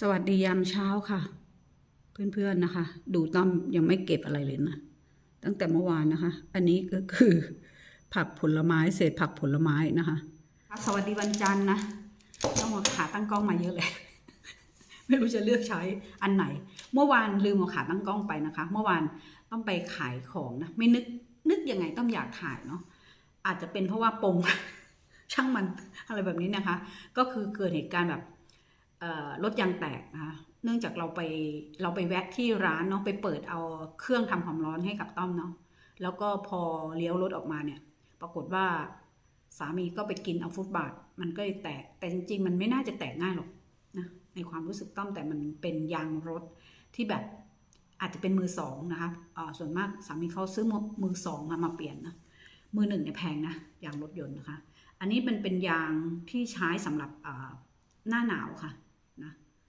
สวัสดียามเช้าค่ะ เพื่อนๆนะคะ ดูต้อมยังไม่เก็บอะไรเลยนะตั้งแต่เมื่อวานนะคะ อันนี้ก็คือ ผักผลไม้เศษผักผลไม้นะคะ สวัสดีวันจันทร์นะต้องมาขาตั้งกล้องมาเยอะเลย ไม่รู้จะเลือกใช้อันไหน เมื่อวานลืมเอาขาตั้งกล้องไปนะคะ เมื่อวานต้องไปขายของนะไม่นึกนึกยังไงต้องอยากถ่ายเนาะอาจจะเป็นเพราะว่าปงช่างมันอะไรแบบนี้นะคะ ก็คือเกิดเหตุการณ์แบบ รถยางแตกนะคะเนื่องจากเราไปเราไปแวะที่ร้านเนาะไปเปิดเอาเครื่องทำความร้อนให้กับต้อมเนาะแล้วก็พอเลี้ยวรถออกมาเนี่ย ปรากฏว่าสามีก็ไปกินเอาฟุตบาท มันก็เลยแตกแต่จริงๆ มันไม่น่าจะแตกง่ายหรอกนะในความรู้สึกต้อมแต่มันเป็นยางรถที่แบบอาจจะเป็นมือสองนะคะอ่าส่วนมากสามีเขาซื้อมือสองมามาเปลี่ยนนะมือหนึ่งเนี่ยแพงนะยางรถยนต์นะคะ อันนี้มันเป็นยางที่ใช้สำหรับหน้าหนาวค่ะ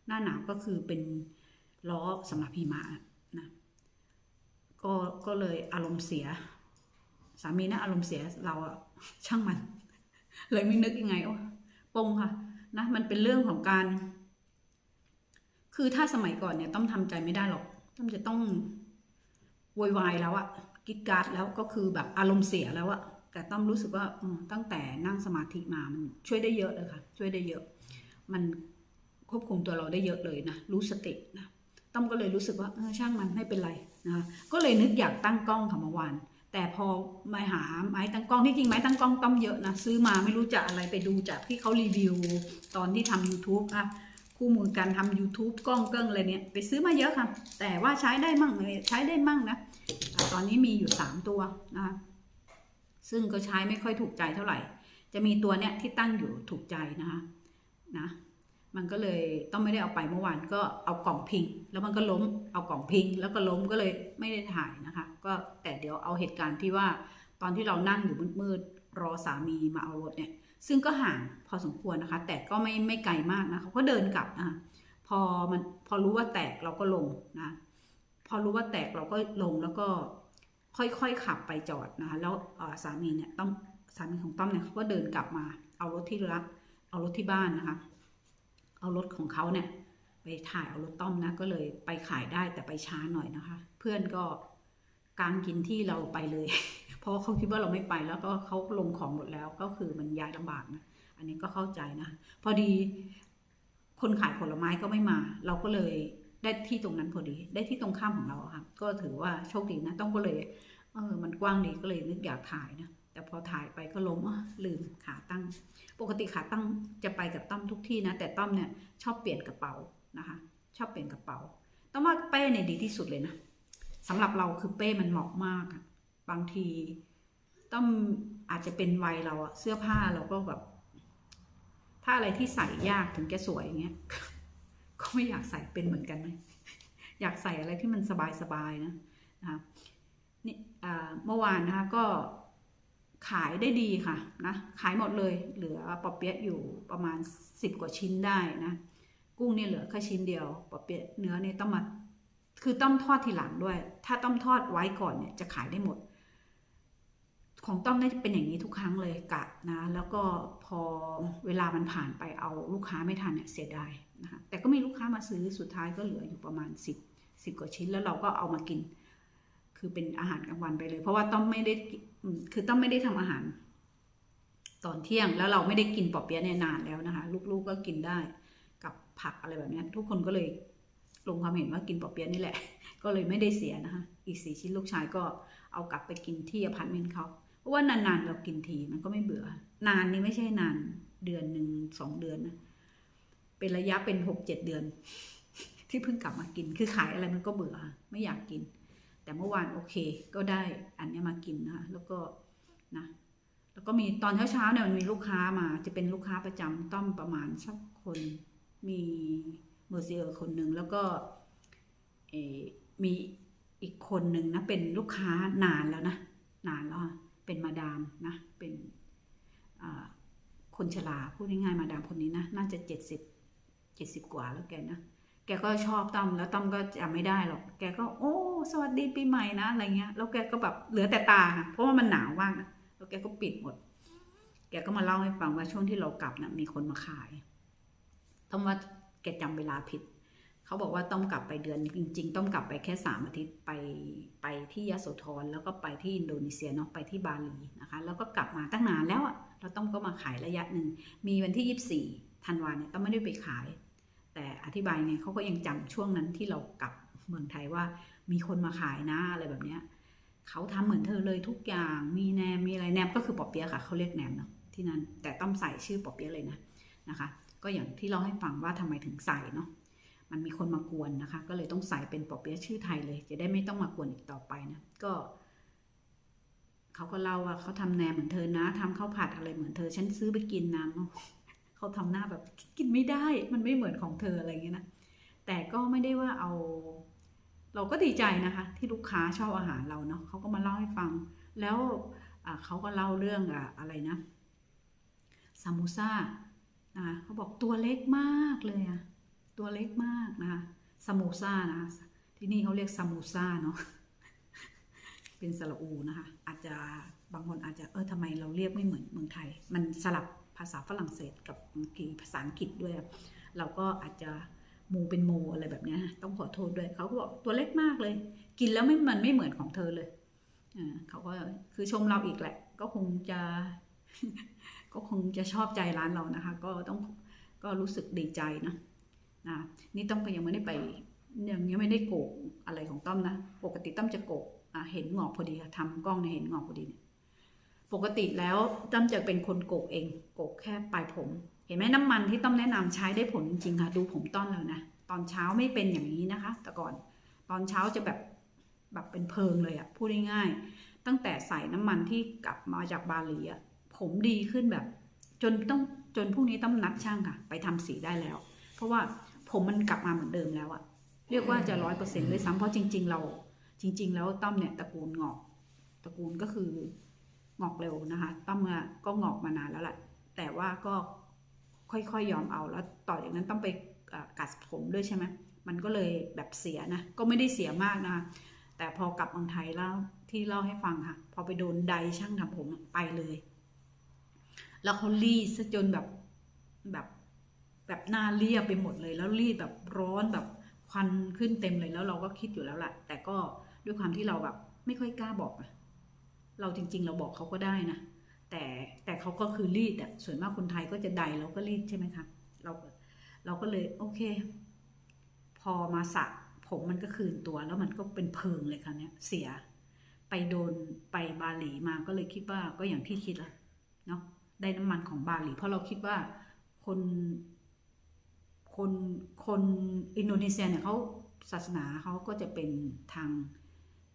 หน้าหนาวก็คือเป็นล้อสำหรับหิมะนะก็ก็เลยอารมณ์เสีย สามีนะอารมณ์เสียเราอะช่างมัน เลยไม่นึกยังไงโอ้ปงค่ะนะมันเป็นเรื่องของการ คือถ้าสมัยก่อนเนี่ยต้องทำใจไม่ได้หรอกต้องจะต้องโวยวายแล้วอะกิดการ์ดแล้วก็คือแบบอารมณ์เสียแล้วอะแต่ต้องรู้สึกว่าตั้งแต่นั่งสมาธิมามันช่วยได้เยอะเลยค่ะ ช่วยได้เยอะ มัน ควบคุมตัวเราได้เยอะเลยนะรู้สตินะต้อมก็เลยรู้สึกว่าเออช่างมันไม่เป็นไรนะคะก็เลยนึกอยากตั้งกล้องค่ะเมื่อวานแต่พอมาหาไม้ตั้งกล้องที่จริงไม้ตั้งกล้องต้อมเยอะนะซื้อมาไม่รู้จะอะไรไปดูจากที่เขารีวิวตอนที่ทำ YouTube อะคู่มือการทำ YouTube กล้องเกิ้งอะไรเนี่ยไปซื้อมาเยอะค่ะ แต่ว่าใช้ได้มั่งใช้ได้มั่งนะอะตอนนี้มีอยู่ 3 ตัวนะคะซึ่งก็ใช้ไม่ค่อยถูกใจเท่าไหร่ จะมีตัวเนี้ยที่ตั้งอยู่ถูกใจนะคะนะ มันก็เลยต้องไม่ได้เอาไปเมื่อวานก็เอากล่องพิง แล้วมันก็ล้มเอากล่องพิง แล้วก็ล้มก็เลยไม่ได้ถ่ายนะคะ ก็แต่เดี๋ยวเอาเหตุการณ์ที่ว่าตอนที่เรานั่งอยู่มืดๆรอสามีมาเอารถเนี่ย ซึ่งก็ห่างพอสมควรนะคะ แต่ก็ไม่ไม่ไกลมากนะเขาก็เดินกลับนะคะพอมันพอรู้ว่าแตกเราก็ลงนะพอรู้ว่าแตกเราก็ลงแล้วก็ค่อยๆขับไปจอดนะคะแล้วสามีเนี่ยต้องสามีของต้อมเนี่ยเขาก็เดินกลับมา เอารถที่รักเอารถที่บ้านนะคะ เอารถของเขาเนี่ยไปถ่ายเอารถต้อมนะ ก็เลยไปขายได้แต่ไปช้าหน่อยนะคะ เพื่อนก็กางกินที่เราไปเลย เพราะเขาคิดว่าเราไม่ไปแล้วก็เขาลงของหมดแล้วก็คือมันย้ายลำบากนะอันนี้ก็เข้าใจนะ พอดีคนขายผลไม้ก็ไม่มา เราก็เลยได้ที่ตรงนั้นพอดี ได้ที่ตรงข้ามของเราค่ะ ก็ถือว่าโชคดีนะ ต้องก็เลย เออ มันกว้างดีก็เลยนึกอยากถ่ายนะ แต่พอถ่ายไปก็ล้มลืมขาตั้ง ปกติขาตั้งจะไปกับต้อมทุกที่นะ แต่ต้อมเนี่ยชอบเปลี่ยนกระเป๋านะคะ ชอบเปลี่ยนกระเป๋าต้องว่าเป้เนี่ยดีที่สุดเลยนะสำหรับเราคือเป้มันเหมาะมากอะบางทีต้องอาจจะเป็นวัยเราอะเสื้อผ้าเราก็แบบถ้าอะไรที่ใส่ยากถึงจะสวยอย่างเงี้ยก็ไม่อยากใส่เป็นเหมือนกันไหมอยากใส่อะไรที่มันสบายๆนะนะคะนี่อ่าเมื่อวานนะคะก็ ขายได้ดีค่ะนะขายหมดเลยเหลือปอเปี๊ยะอยู่ประมาณสิบกว่าชิ้นได้นะ กุ้งเนี่ยเหลือแค่ชิ้นเดียวปอเปี๊ยะเนื้อเนี่ยต้องมาคือต้องทอดทีหลังด้วย ถ้าต้องทอดไว้ก่อนเนี่ยจะขายได้หมด ของต้อมน่าจะเป็นอย่างนี้ทุกครั้งเลยกะนะ แล้วก็พอเวลามันผ่านไปเอาลูกค้าไม่ทันเนี่ยเสียดายนะคะแต่ก็มีลูกค้ามาซื้อสุดท้ายก็เหลืออยู่ประมาณ 10 10กว่าชิ้นแล้วเราก็เอามากิน คือเป็นอาหารกลางวันไปเลย เพราะว่าต้อมไม่ได้คือต้อมไม่ได้ทำอาหาร ตอนเที่ยงแล้วเราไม่ได้กินปอเปี๊ยะเนี่ยนานแล้วนะคะ ลูกๆก็กินได้กับผักอะไรแบบนี้ทุกคนก็เลยลงความเห็นว่ากินปอเปี๊ยะนี่แหละ ก็เลยไม่ได้เสียนะคะ อีกสี่ชิ้นลูกชายก็เอากลับไปกินที่อพาร์ตเมนต์เขาเพราะว่านานๆเรากินทีมันก็ไม่เบื่อ นานนี่ไม่ใช่นานเดือนหนึ่งสองเดือนนะเป็นระยะเป็นหกเจ็ดเดือน ที่เพิ่งกลับมากิน คือขายอะไรมันก็เบื่อ ไม่อยากกิน แต่เมื่อวานโอเค ก็ได้อันนี้มากินนะคะ แล้วก็นะแล้วก็มีตอนเช้าๆเนี่ยมันมีลูกค้ามาจะเป็นลูกค้าประจำต้อมประมาณสักคน มีเมอร์เซียคนหนึ่งแล้วก็เอมีอีกคนหนึ่งนะเป็นลูกค้านานแล้วนะนานแล้วเป็นมาดามนะ เป็นคนชราพูดง่ายๆมาดามคนนี้นะ น่าจะเจ็ดสิบเจ็ดสิบกว่าแล้วแกนะ แกก็ชอบต้อมแล้วต้อมก็จำไม่ได้หรอก แกก็โอ้ สวัสดีปีใหม่นะอะไรเงี้ย แล้วแกก็แบบเหลือแต่ตาค่ะเพราะว่ามันหนาวมากนะแล้วแกก็ปิดหมด แกก็มาเล่าให้ฟังว่าช่วงที่เรากลับนะมีคนมาขายต้องว่าแกจำเวลาผิด เขาบอกว่าต้องกลับไปเดือนจริง ๆ ต้องกลับไปแค่สามอาทิตย์ไปไปที่ยโสธรแล้วก็ไปที่อินโดนีเซียเนาะไปที่บาหลีนะคะ แล้วก็กลับมาตั้งนานแล้วอะเราต้องก็มาขายระยะหนึ่งมีวันที่24ธันวาเนี่ยต้องไม่ได้ไปขาย แต่อธิบายไงเขาก็ยังจำช่วงนั้นที่เรากลับเมืองไทยว่ามีคนมาขายนะอะไรแบบเนี้ยเขาทำเหมือนเธอเลยทุกอย่างมีแนมมีอะไรแนมก็คือปอเปี๊ยะค่ะเขาเรียกแนมเนาะที่นั่นแต่ต้องใส่ชื่อปอเปี๊ยะเลยนะนะคะ ก็อย่างที่เราให้ฟังว่าทำไมถึงใส่เนาะมันมีคนมากวนนะคะ ก็เลยต้องใส่เป็นปอเปี๊ยะชื่อไทยเลย จะได้ไม่ต้องมากวนอีกต่อไปนะก็เขาก็เล่าว่าเขาทำแหนมเหมือนเธอนะทำข้าวผัดอะไรเหมือนเธอ ฉันซื้อไปกินนะ เขาทำหน้าแบบกินไม่ได้มันไม่เหมือนของเธออะไรอย่างเงี้ยนะแต่ก็ไม่ได้ว่าเอา เราก็ดีใจนะคะ ที่ลูกค้าชอบอาหารเราเนาะเขาก็มาเล่าให้ฟัง แล้วเขาก็เล่าเรื่องอะอะไรนะซามูซ่านะคะเขาบอกตัวเล็กมากเลยอะตัวเล็กมากนะคะซามูซ่านะที่นี่เขาเรียกซามูซ่าเนาะเป็นสระอูนะคะอาจจะบางคนอาจจะเออทำไมเราเรียกไม่เหมือนเมืองไทย มันสลับ ภาษาฝรั่งเศสกับกฤษภาษาอังกฤษด้วย เราก็อาจจะมูเป็นโมอะไรแบบนี้ต้องขอโทษด้วยเขาก็บอกตัวเล็กมากเลย กินแล้วไม่มันไม่เหมือนของเธอเลยเขาก็คือชมเราอีกแหละ ก็คงจะ ก็คงจะชอบใจร้านเรานะคะ ก็ต้องก็รู้สึกดีใจนะนะนี่ต้องไปยังไม่ได้ไปยังยังไม่ได้โกกอะไรของต้อมนะ ปกติต้อมจะโกกเห็นงอกพอดีค่ะทำกล้องเนี่ยเห็นงอกพอดีเนี่ย ปกติแล้วต้อมจะเป็นคนโกกเองโกกแค่ปลายผม เห็นไหมน้ำมันที่ต้อมแนะนำใช้ได้ผลจริงค่ะ ดูผมต้อนแล้วนะตอนเช้าไม่เป็นอย่างนี้นะคะ แต่ก่อนตอนเช้าจะแบบแบบเป็นเพลิงเลยอะพูดง่ายๆตั้งแต่ใส่น้ำมันที่กลับมาจากบาหลีอะผมดีขึ้นแบบ จนต้องจนพรุ่งนี้ต้องนัดช่างค่ะ ไปทำสีได้แล้ว เพราะว่าผมมันกลับมาเหมือนเดิมแล้วอะเรียกว่าจะร้อยเปอร์เซ็นต์ด้วยซ้ำเพราะจริง ๆ เรา จริง ๆ แล้วต้อมเนี่ยตระกูลงอกตระกูลก็คือ งอกเร็วนะคะต้อมอก็งอกมานานแล้วแหละแต่ว่าก็ค่อยๆยอมเอาแล้วต่อจากนั้นต้องไปกัดผมด้วยใช่ไหมมันก็เลยแบบเสียนะ ก็ไม่ได้เสียมากนะคะแต่พอกลับเมืองไทยแล้วที่เล่าให้ฟังค่ะ พอไปโดนไดช่างทำผมไปเลย แล้วเขารีดซะจนแบบแบบแบบหน้าเรียบไปหมดเลย แล้วรีดแบบร้อนแบบควันขึ้นเต็มเลยแล้วเราก็คิดอยู่แล้วแหละแต่ก็ด้วยความที่เราแบบไม่ค่อยกล้าบอกอะ เราจริง ๆ เราบอกเขาก็ได้นะ แต่แต่เขาก็คือรีดอะส่วนมากคนไทยก็จะใดเราก็รีดใช่ไหมคะเราเราก็เลยโอเค พอมาสระผมมันก็คืนตัวแล้วมันก็เป็นเพิงเลยคราวเนี้ยเสียไปโดนไปบาหลีมาก็เลยคิดว่าก็อย่างที่คิดละเนาะได้น้ำมันของบาหลี เพราะเราคิดว่าคนคนคนอินโดนีเซียเนี่ยเขาศาสนาเขาก็จะเป็นทาง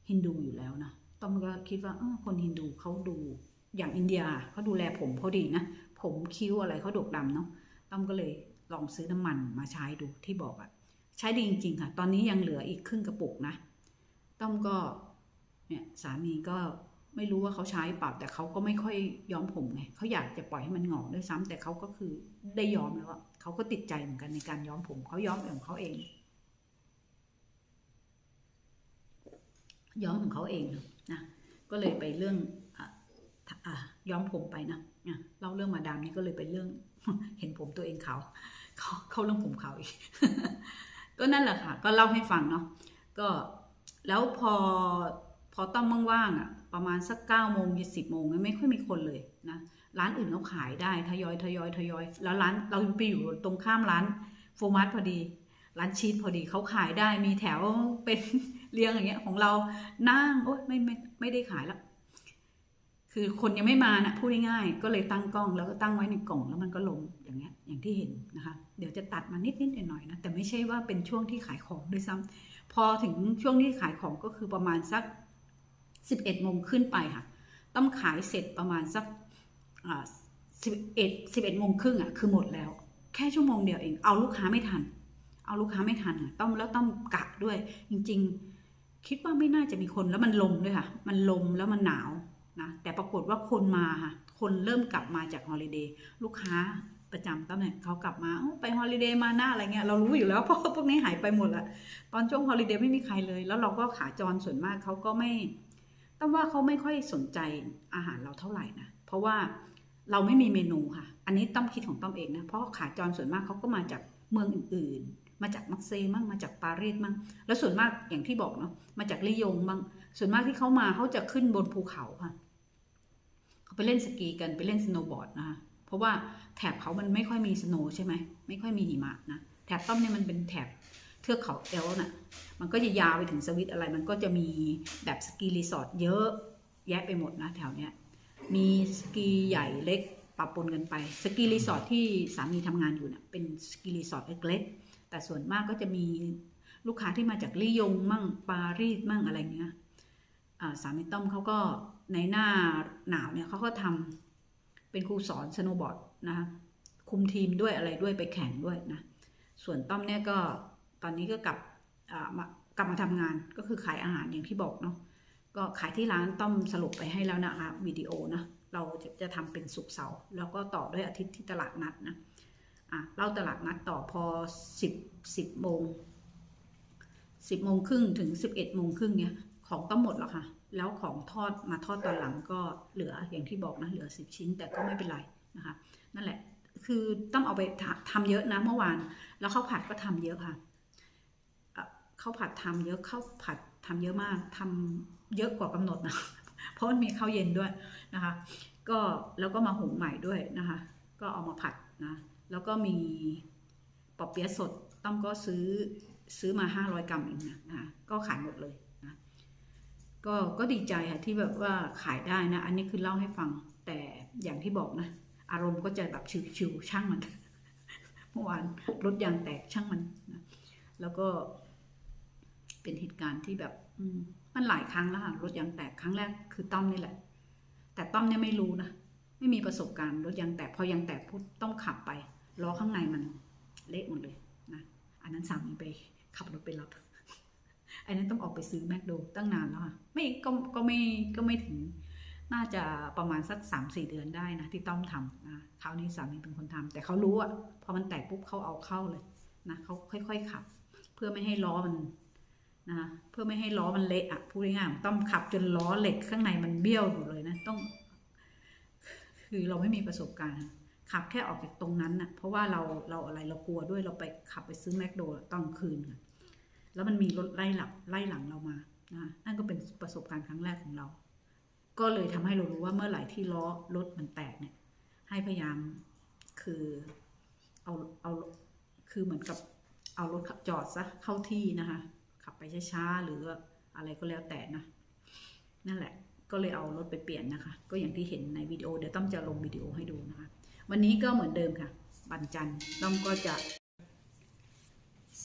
ฮินดูอยู่แล้วนะ ต้อมก็คิดว่าคนฮินดูเขาดูอย่างอินเดียเขาดูแลผมเขาดีนะ ผมคิ้วอะไรเขาดกดำเนาะต้อมก็เลยลองซื้อน้ำมันมาใช้ดูที่บอกอะใช้ดีจริง ๆ ค่ะ ตอนนี้ยังเหลืออีกครึ่งกระปุกนะ ต้อมก็เนี่ยสามีก็ไม่รู้ว่าเขาใช้เปล่าแต่เขาก็ไม่ค่อยย้อมผมไงเขาอยากจะปล่อยให้มันงอกด้วยซ้ำแต่เขาก็คือได้ย้อมแล้วอะเขาก็ติดใจเหมือนกันในการย้อมผมเขาย้อมของเขาเอง ย้อมของเขาเองนะก็เลยไปเรื่องอย้อมผมไปนะเล่าเรื่องมาดามนี่ก็เลยเป็นเรื่องเห็นผมตัวเองเขาเขาเข้าเรื่องผมเขาอีก ก็นั่นแหละค่ะ ก็เล่าให้ฟังเนาะก็แล้วพอพอต้องว่างๆอะ ประมาณสักเก้าโมงยี่สิบโมงไม่ค่อยมีคนเลยนะร้านอื่นเขาขายได้ทยอยทยอยทยอย แล้วร้านเราไปอยู่ตรงข้ามร้านโฟมัสพอดี ร้านชีสพอดีเขาขายได้มีแถวเป็น เรียงอย่างเงี้ยของเรานั่งโอ๊ยไม่ไม่ไม่ได้ขายแล้วคือคนยังไม่มานะพูดง่ายๆก็เลยตั้งกล้องแล้วก็ตั้งไว้ในกล่องแล้วมันก็ลงอย่างเงี้ยอย่างที่เห็นนะคะ เดี๋ยวจะตัดมานิดนิดหน่อยๆนะแต่ไม่ใช่ว่าเป็นช่วงที่ขายของด้วยซ้ำพอถึงช่วงที่ขายของก็คือประมาณสักสิบเอ็ดโมงขึ้นไปค่ะ ต้องขายเสร็จประมาณสักสิบเอ็ดสิบเอ็ดโมงครึ่งอะคือหมดแล้ว แค่ชั่วโมงเดียวเองเอาลูกค้าไม่ทัน เอาลูกค้าไม่ทันอะต้องแล้วต้องกะด้วยจริง ๆ คิดว่าไม่น่าจะมีคนแล้วมันลมด้วยค่ะ มันลมแล้วมันหนาวนะแต่ปรากฏว่าคนมาค่ะคนเริ่มกลับมาจากฮอลิเดย์ลูกค้าประจำตั้งแต่เขากลับมาไปฮอลิเดย์มาหน้าอะไรเงี้ยเรารู้อยู่แล้วเพราะพวกนี้หายไปหมดละตอนช่วงฮอลิเดย์ไม่มีใครเลย แล้วเราก็ขาจรส่วนมากเขาก็ไม่ ต้องว่าเขาไม่ค่อยสนใจอาหารเราเท่าไหร่นะเพราะว่าเราไม่มีเมนูค่ะ อันนี้ต้อมคิดของต้อมเองนะเพราะขาจรส่วนมากเขาก็มาจากเมืองอื่นๆ มาจากมักเซมั่งมาจากปารีสมั่งแล้วส่วนมากอย่างที่บอกเนาะมาจากลิยงมั่งส่วนมากที่เขามาเขาจะขึ้นบนภูเขาค่ะเขาไปเล่นสกีกันไปเล่นสโนว์บอร์ดนะคะเพราะว่าแถบเขามันไม่ค่อยมีสโนว์ใช่ไหมไม่ค่อยมีหิมะนะแถบต้อมเนี่ยมันเป็นแถบเทือกเขาเอลน่ะ มันก็จะยาวไปถึงสวิตอะไร มันก็จะมีแบบสกีรีสอร์ทเยอะแยะไปหมดนะแถวเนี้ยมีสกีใหญ่เล็กปะปนกันไป สกีรีสอร์ทที่สามีทำงานอยู่เนี่ยเป็นสกีรีสอร์ทเล็กๆ แต่ส่วนมากก็จะมีลูกค้าที่มาจากลี่ยงมั่งปารีสมั่งอะไรเงี้ยสามีต้อมเขาก็ในหน้าหนาวเนี่ยเขาก็ทำเป็นครูสอนสโนบอร์ดนะคะคุมทีมด้วยอะไรด้วยไปแข่งด้วยนะส่วนต้อมเนี่ยก็ตอนนี้ก็กลับมากลับมาทำงานก็คือขายอาหารอย่างที่บอกเนาะก็ขายที่ร้านต้อมสรุปไปให้แล้วนะคะวิดีโอนะเราจะจะทำเป็นสุกเสาร์แล้วก็ต่อด้วยอาทิตย์ที่ตลาดนัดนะ อะเล่าตลาดนัดต่อพอสิบสิบโมงสิบโมงครึ่งถึงสิบเอ็ดโมงครึ่งเนี่ยของต้อมหมดแล้วค่ะ แล้วของทอดมาทอดตอนหลังก็เหลืออย่างที่บอกนะเหลือสิบชิ้นแต่ก็ไม่เป็นไรนะคะ นั่นแหละคือต้องเอาไปทำเยอะนะเมื่อวาน แล้วข้าวผัดก็ทำเยอะค่ะเข้าวผัดทำเยอะข้าวผัดทำเยอะมากทำเยอะกว่ากำหนดนะเพราะมันมีข้าวเย็นด้วยนะคะ ก็แล้วก็มาหุงใหม่ด้วยนะคะ ก็เอามาผัดนะ แล้วก็มีปอเปี๊ยะสดต้อมก็ซื้อซื้อมา 500 กรัมเองนะนะก็ขายหมดเลยนะก็ก็ดีใจค่ะที่แบบว่าขายได้นะ อันนี้คือเล่าให้ฟังแต่อย่างที่บอกนะ อารมณ์ก็จะแบบชิวๆช่างมันเมื่อวานรถยางแตกช่างมันนะแล้วก็เป็นเหตุการณ์ที่แบบอืมันหลายครั้งแล้วค่ะรถยางแตกครั้งแรกคือต้อมนี่แหละ แต่ต้อมเนี่ยไม่รู้นะไม่มีประสบการณ์รถยางแตกพอยางแตกปุ๊บต้องขับไป ล้อข้างในมันเละหมดเลยนะอันนั้นสามีไปขับรถไปรับอันนั้นต้องออกไปซื้อแมคโดตั้งนานแล้วค่ะไม่ก็ก็ไม่ก็ไม่ถึง น่าจะประมาณสักสามสี่เดือนได้นะที่ต้อมทำนะคราวนี้สามีเป็นคนทำแต่เขารู้อะพอมันแตกปุ๊บเขาเอาเข้าเลยนะเขาค่อยๆขับ เพื่อไม่ให้ล้อมันนะเพื่อไม่ให้ล้อมันเละอะพูดง่ายๆต้องขับจนล้อเหล็กข้างในมันเบี้ยวอยู่เลยนะต้อง คือเราไม่มีประสบการณ์ ขับแค่ออกจากตรงนั้นน่ะเพราะว่าเราเราอะไรเรากลัวด้วยเราไปขับไปซื้อแมคโดนัลด์ตอนคืนค่ะแล้วมันมีรถไล่หลังไล่หลังเรามานะนั่นก็เป็นประสบการณ์ครั้งแรกของเรา ก็เลยทำให้เรารู้ว่าเมื่อไหร่ที่ล้อรถมันแตกเนี่ย ให้พยายามคือเอาเอาคือเหมือนกับเอารถขับจอดซะเข้าที่นะคะ ขับไปช้าๆหรืออะไรก็แล้วแต่นะ นั่นแหละก็เลยเอารถไปเปลี่ยนนะคะ ก็อย่างที่เห็นในวิดีโอเดี๋ยวต้อมจะลงวิดีโอให้ดูนะคะ วันนี้ก็เหมือนเดิมค่ะบันจันต้อมก็จะ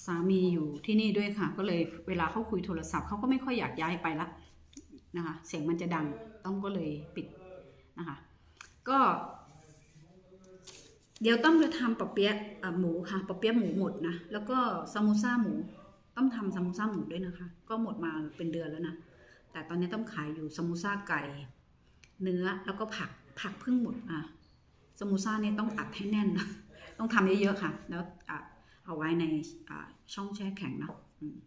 สามีอยู่ที่นี่ด้วยค่ะ ก็เลยเวลาเขาคุยโทรศัพท์เขาก็ไม่ค่อยอยากย้ายไปละนะคะ เสียงมันจะดังต้องก็เลยปิดนะคะ ก็ เดี๋ยวต้องจะทำปะเปี๊ยะหมูค่ะปะเปี๊ยะหมูหมดนะแล้วก็ซามูซ่าหมูต้องทำซามูซ่าหมูด้วยนะคะ ก็หมดมาเป็นเดือนแล้วนะแต่ตอนนี้ต้องขายอยู่ซามูซ่าไก่ เนื้อแล้วก็ผักผักเพิ่งหมดอะ ซามูซ่าเนี่ยต้องอัดให้แน่นนะต้องทำเยอะๆค่ะ แล้วอะเอาไว้ในอ่าช่องแช่แข็งเนาะอืม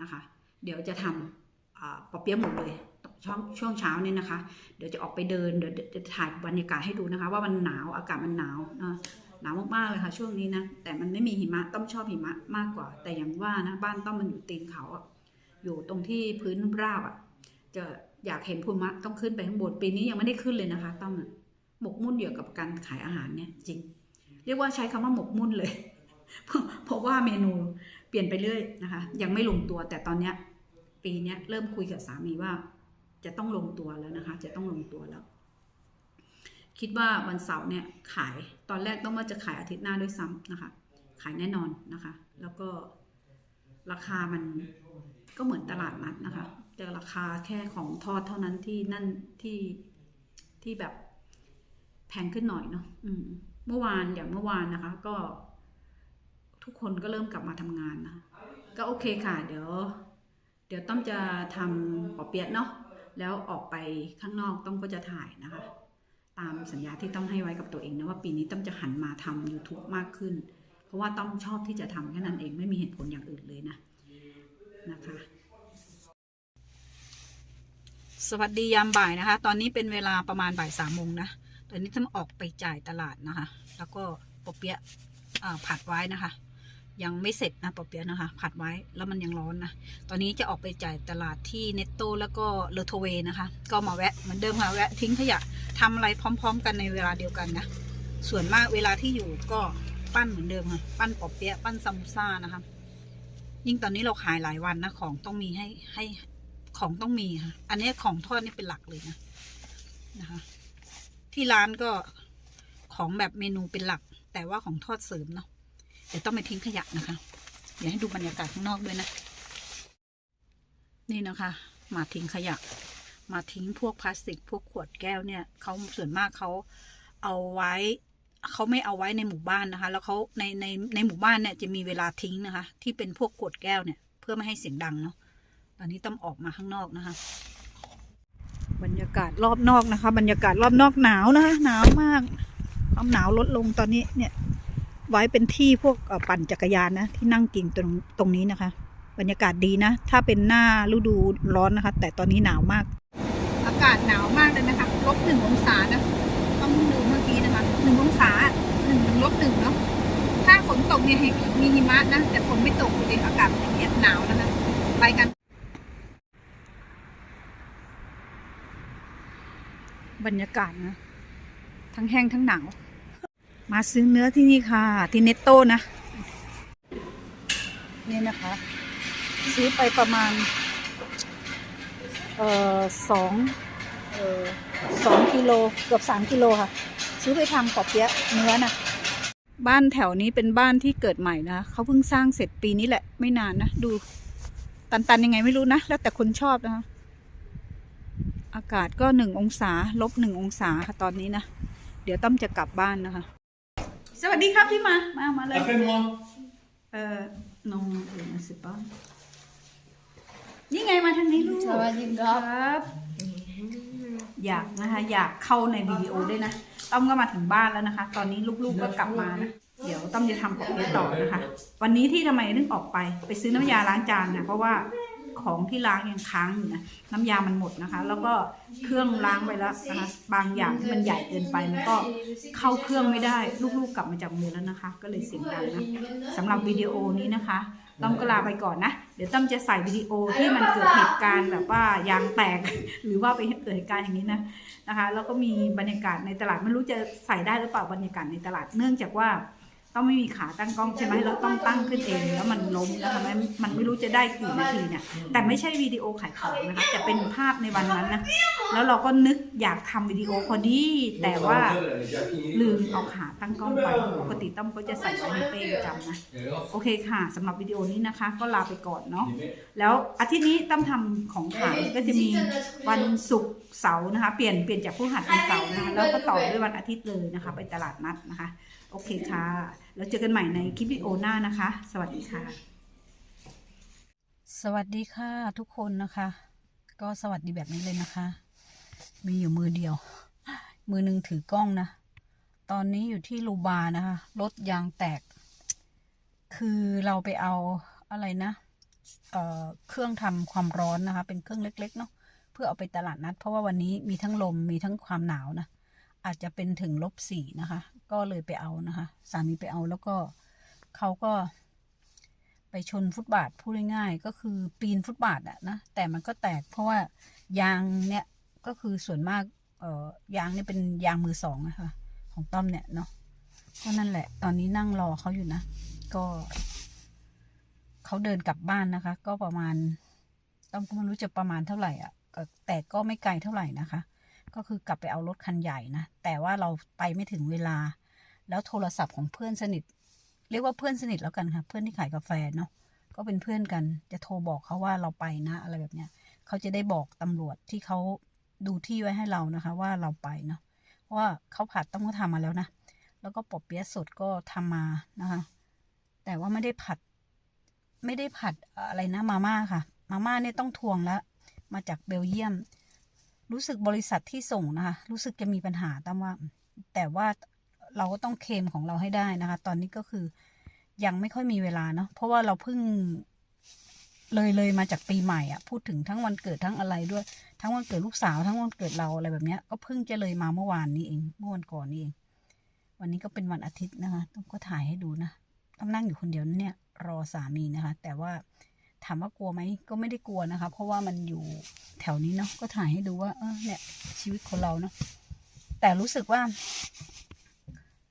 นะคะ เดี๋ยวจะทำอ่าปอเปี๊ยะหมดเลยช่วงช่วงเช้าเนี่ยนะคะ เดี๋ยวจะออกไปเดิน เดี๋ยวจะถ่ายบรรยากาศให้ดูนะคะ ว่ามันหนาว อากาศมันหนาวนะหนาวมากๆเลยค่ะ ช่วงนี้นะ แต่มันไม่มีหิมะ ต้อมชอบหิมะมากกว่า แต่อย่างว่านะ บ้านต้อมมันอยู่ตีนเขาอะอยู่ตรงที่พื้นราบอะจะอยากเห็นภูมะต้องขึ้นไปข้างบน ปีนี้ยังไม่ได้ขึ้นเลยนะคะ ต้อมอะ หมกมุ่นอยู่กับการขายอาหารเนี่ยจริง เรียกว่าใช้คำว่าหมกมุ่นเลย เพราะว่าเมนูเปลี่ยนไปเรื่อยนะคะ ยังไม่ลงตัวแต่ตอนเนี้ยปีเนี้ยเริ่มคุยกับสามีว่า จะต้องลงตัวแล้วนะคะ จะต้องลงตัวแล้ว คิดว่าวันเสาร์เนี่ยขายตอนแรกต้องว่าจะขายอาทิตย์หน้าด้วยซ้ำนะคะ ขายแน่นอนนะคะ แล้วก็ราคามันก็เหมือนตลาดนัดนะคะแต่ราคาแค่ของทอดเท่านั้นที่นั่นที่ที่แบบ แพงขึ้นหน่อยเนาะอืมเมื่อวานอย่างเมื่อวานนะคะ ก็ ทุกคนก็เริ่มกลับมาทำงานนะคะก็โอเคค่ะ เดี๋ยว เดี๋ยวต้อมจะทำปอเปี๊ยะเนาะแล้วออกไปข้างนอกต้อมก็จะถ่ายนะคะ ตามสัญญาที่ต้อมให้ไว้กับตัวเองนะว่าปีนี้ต้อมจะหันมาทำ YouTube มากขึ้น เพราะว่าต้อมชอบที่จะทำแค่นั้นเองไม่มีเหตุผลอย่างอื่นเลยนะนะคะ สวัสดียามบ่ายนะคะ ตอนนี้เป็นเวลาประมาณบ่ายสามโมงนะ ตอนนี้ต้อมออกไปจ่ายตลาดนะคะ แล้วก็ปอเปี๊ยะผัดไว้นะคะ ยังไม่เสร็จนะปอเปี๊ยะนะคะ ผัดไว้แล้วมันยังร้อนนะตอนนี้จะออกไปจ่ายตลาดที่เนตโตแล้วก็เลอโทเวนะคะ ก็มาแวะเหมือนเดิมค่ะแวะทิ้งขยะทำอะไรพร้อม ๆ กันในเวลาเดียวกันนะส่วนมากเวลาที่อยู่ก็ปั้นเหมือนเดิมค่ะปั้นปอเปี๊ยะปั้นซัมซ่านะคะ ยิ่งตอนนี้เราขายหลายวันนะของต้องมีให้ให้ของต้องมีค่ะ อันนี้ของทอดนี่เป็นหลักเลยนะนะคะ ที่ร้านก็ของแบบเมนูเป็นหลัก แต่ว่าของทอดเสริมเนาะเดี๋ยวต้องไปทิ้งขยะนะคะเดี๋ยวให้ดูบรรยากาศข้างนอกด้วยนะ นี่นะคะ มาทิ้งขยะ มาทิ้งพวกพลาสติก พวกขวดแก้วเนี่ยเขาส่วนมากเขาเอาไว้เขาไม่เอาไว้ในหมู่บ้านนะคะ แล้วเขาในในในหมู่บ้านเนี่ยจะมีเวลาทิ้งนะคะ ที่เป็นพวกขวดแก้วเนี่ย เพื่อไม่ให้เสียงดังเนาะตอนนี้ต้องออกมาข้างนอกนะคะ บรรยากาศรอบนอกนะคะ บรรยากาศรอบนอกหนาวนะคะหนาวมากความหนาวลดลงตอนนี้เนี่ย ไว้เป็นที่พวกปั่นจักรยานนะที่นั่งกินตรงตรงนี้นะคะ บรรยากาศดีนะ ถ้าเป็นหน้าฤดูร้อนนะคะ แต่ตอนนี้หนาวมาก อากาศหนาวมากเลยนะคะลบหนึ่งองศานะต้องดูเมื่อกี้นะคะหนึ่งองศาหนึ่งลบหนึ่งเนาะถ้าฝนตกเนี่ยมีหิมะนะแต่ฝนไม่ตกเลยอากาศเป็นอย่างเงี้ยหนาวนะคะไปกัน บรรยากาศนะ ทั้งแห้งทั้งหนาว มาซื้อเนื้อที่นี่ค่ะ ที่เนตโต้นะ นี่นะคะ ซื้อไปประมาณ เอ่อสองเอ่อสองกิโลเกือบสามกิโลค่ะ ซื้อไปทำปอเปี๊ยะเนื้อนะบ้านแถวนี้เป็นบ้านที่เกิดใหม่นะเขาเพิ่งสร้างเสร็จปีนี้แหละไม่นานนะ ดู ตันๆยังไงไม่รู้นะ แล้วแต่คนชอบนะคะากาศก็หนึ่งองศาลบหนึ่งองศาค่ะตอนนี้นะ เดี๋ยวต้อมจะกลับบ้านนะคะ สวัสดีครับพี่มา มา มาเลย Appelle-moi. เออ non je ne sais pas นี่ไงมาทางนี้ลูกสวัสดีคครับรับ อยากนะคะ อยากเข้าในวิดีโอด้วยนะ ต้อมก็มาถึงบ้านแล้วนะคะ ตอนนี้ลูกๆก็กลับมานะ เดี๋ยวต้อมจะทำปอกเปี๊ยะต่อนะคะ วันนี้ที่ทำไมนึกออกไป ไปซื้อน้ำยาล้างจานนะเพราะว่า ของที่ล้างยังค้างอยู่นะน้ำยามันหมดนะคะ แล้วก็เครื่องล้างไปแล้วนะคะบางอย่างที่มันใหญ่เกินไปมันก็เข้าเครื่องไม่ได้ลูกๆกลับมาจากมือแล้วนะคะ ก็เลยเสียงดังนะสำหรับวิดีโอนี้นะคะต้อมก็ลาไปก่อนนะ เดี๋ยวต้อมจะใส่วิดีโอที่มันเกิดเหตุการณ์แบบว่ายางแตก หรือว่าไปเกิดเหตุการณ์อย่างนี้นะนะคะ แล้วก็มีบรรยากาศในตลาดไม่รู้จะใส่ได้หรือเปล่าบรรยากาศในตลาดเนื่องจากว่า ต้องไม่มีขาตั้งกล้องใช่ไหมเราต้องตั้งขึ้นเองแล้วมันล้มแล้วทำให้มันไม่รู้จะได้กี่นาทีเนี่ยแต่ไม่ใช่วิดีโอขายของนะคะแต่เป็นภาพในวันนั้นนะแล้วเราก็นึกอยากทำวิดีโอพอดีแต่ว่าลืมเอาขาตั้งกล้องไปปกติต้อมก็จะใส่ไว้ในเป้ประจำนะโอเคค่ะสำหรับวิดีโอนี้นะคะ ก็ลาไปก่อนเนาะแล้วอาทิตย์นี้ต้อมทำของขายก็จะมีวันศุกร์เสาร์นะคะ เปลี่ยนเปลี่ยนจากผู้หัดเป็นเสาร์นะคะแล้วก็ต่อด้วยวันอาทิตย์เลยนะคะ ไปตลาดนัดนะคะ โอเคค่ะ แล้วเจอกันใหม่ในคลิปวิดีโอหน้านะคะ สวัสดีค่ะ สวัสดีค่ะทุกคนนะคะ ก็สวัสดีแบบนี้เลยนะคะ มีอยู่มือเดียว มือหนึ่งถือกล้องนะ ตอนนี้อยู่ที่ลูบานะคะรถยางแตก คือเราไปเอาอะไรนะเเครื่องทำความร้อนนะคะ เป็นเครื่องเล็ก ๆ เนาะเพื่อเอาไปตลาดนัด เพราะว่าวันนี้มีทั้งลมมีทั้งความหนาวนะอาจจะเป็นถึงลบสี่นะคะ ก็เลยไปเอานะคะ สามีไปเอาแล้วก็เขาก็ไปชนฟุตบาทพูดง่ายๆก็คือปีนฟุตบาทอะนะแต่มันก็แตกเพราะว่ายางเนี่ยก็คือส่วนมากเอ่อยางเนี่ยเป็นยางมือสองนะคะของต้อมเนี่ยเนาะก็นั่นแหละ ตอนนี้นั่งรอเขาอยู่นะ ก็เขาเดินกลับบ้านนะคะ ก็ประมาณต้อมก็ไม่รู้จะประมาณเท่าไหร่อะแต่ก็ไม่ไกลเท่าไหร่นะคะ ก็คือกลับไปเอารถคันใหญ่นะแต่ว่าเราไปไม่ถึงเวลา แล้วโทรศัพท์ของเพื่อนสนิท เรียกว่าเพื่อนสนิทแล้วกันค่ะ เพื่อนที่ขายกาแฟเนาะก็เป็นเพื่อนกัน จะโทรบอกเขาว่าเราไปนะ อะไรแบบเนี้ยเขาจะได้บอกตำรวจที่เขาดูที่ไว้ให้เรานะคะ ว่าเราไปเนาะว่าเขาผัดต้องก็ทำมาแล้วนะแล้วก็ปอบเปี๊ยะสดก็ทำมานะคะ แต่ว่าไม่ได้ผัด ไม่ได้ผัดอะไรนะมาม่าค่ะ มาม่าเนี่ยต้องทวงแล้ว มาจากเบลเยียม รู้สึกบริษัทที่ส่งนะคะ รู้สึกจะมีปัญหาตามว่า แต่ว่า เราก็ต้องเคมของเราให้ได้นะคะ ตอนนี้ก็คือยังไม่ค่อยมีเวลาเนาะเพราะว่าเราเพิ่งเลยเลยมาจากปีใหม่อะพูดถึงทั้งวันเกิดทั้งอะไรด้วย ทั้งวันเกิดลูกสาวทั้งวันเกิดเราอะไรแบบเนี้ย ก็เพิ่งจะเลยมาเมื่อวานนี้เองเมื่อวันก่อนนี่เอง วันนี้ก็เป็นวันอาทิตย์นะคะต้องก็ถ่ายให้ดูนะต้องนั่งอยู่คนเดียวนะเนี่ยรอสามีนะคะ แต่ว่าถามว่ากลัวไหมก็ไม่ได้กลัวนะคะ เพราะว่ามันอยู่แถวนี้เนาะก็ถ่ายให้ดูว่าเออเนี่ยชีวิตคนเราเนาะแต่รู้สึกว่า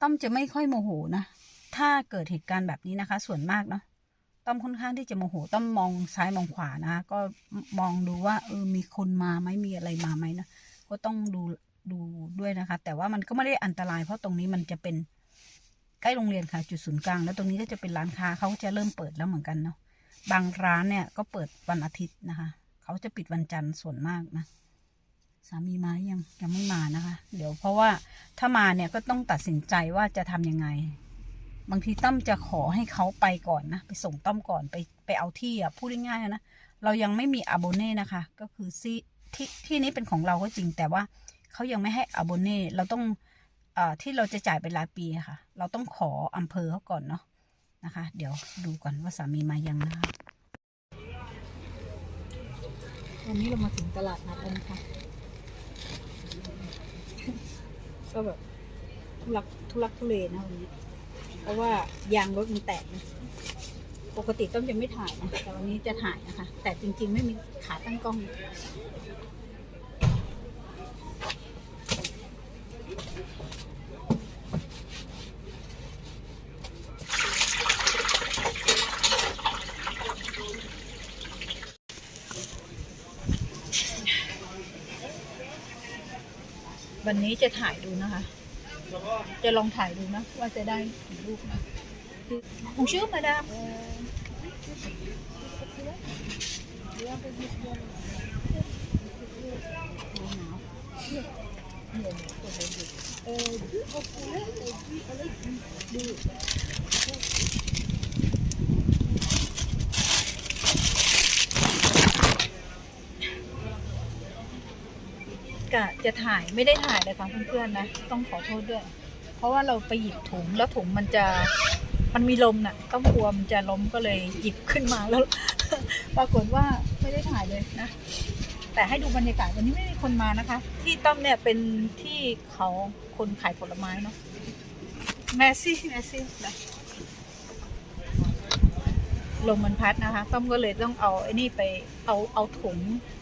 ต้อมจะไม่ค่อยโมโหนะ ถ้าเกิดเหตุการณ์แบบนี้นะคะ ส่วนมากเนาะ ต้อมค่อนข้างที่จะโมโห ต้อมมองซ้ายมองขวานะคะก็มองดูว่าเออ มีคนมาไหมมีอะไรมาไหมนะ ก็ต้องดูดูด้วยนะคะ แต่ว่ามันก็ไม่ได้อันตราย เพราะตรงนี้มันจะเป็นใกล้โรงเรียนค่ะ จุดศูนย์กลาง แล้วตรงนี้ก็จะเป็นร้านค้าเขาจะเริ่มเปิดแล้วเหมือนกันเนาะ บางร้านเนี่ยก็เปิดวันอาทิตย์นะคะ เขาจะปิดวันจันทร์ส่วนมากนะ สามีมายังยังไม่มานะคะ เดี๋ยวเพราะว่าถ้ามาเนี่ยก็ต้องตัดสินใจว่าจะทำยังไง บางทีต้อมจะขอให้เขาไปก่อนนะไปส่งต้อมก่อนไปไปเอาที่อะพูดง่ายๆนะเรายังไม่มีอาโบเน่นะคะ ก็คือซีที่ที่นี้เป็นของเราก็จริงแต่ว่าเขายังไม่ให้อาโบเน่เราต้องอ่อที่เราจะจ่ายเป็นรายปีะค่ะ เราต้องขออำเภอเขาก่อนเนาะนะคะ เดี๋ยวดูก่อนว่าสามีมายังนะคะวันนี้เรามาถึงตลาดนัดแล้วนะคะ ก็แบบทุลักทุลักทุเลนะวันนี้ เพราะว่ายางรถมันแตกนะปกติต้องจะไม่ถ่ายนะแต่วันนี้จะถ่ายนะคะ แต่จริง ๆ ไม่มีขาตั้งกล้อง วันนี้จะถ่ายดูนะคะ จะลองถ่ายดูนะ ว่าจะได้กี่รูปนะผมชื่อมาดาม กะจะถ่ายไม่ได้ถ่ายเลยค่ะเพื่อนๆนะ ต้องขอโทษด้วย เพราะว่าเราไปหยิบถุงแล้วถุงมันจะมันมีลมน่ะ ต้องกลัวมันจะล้มก็เลยหยิบขึ้นมาแล้ว ปรากฏว่าไม่ได้ถ่ายเลยนะ แต่ให้ดูบรรยากาศวันนี้ไม่มีคนมานะคะ ที่ต้อมเนี่ยเป็นที่เขาคนขายผลไม้เนาะแมซี่แมซี่นะ ลมมันพัดนะคะต้อมก็เลยต้องเอาไอ้นี่ไปเอาเอาถุง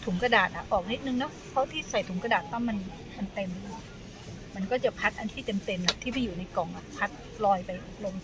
ถุงกระดาษอะออกนิดนึงเนาะเพราะที่ใส่ถุงกระดาษต้อมมันมันเต็ม มันก็จะพัดอันที่เต็มๆนะที่ไปอยู่ในกล่องอะพัดลอยไปลง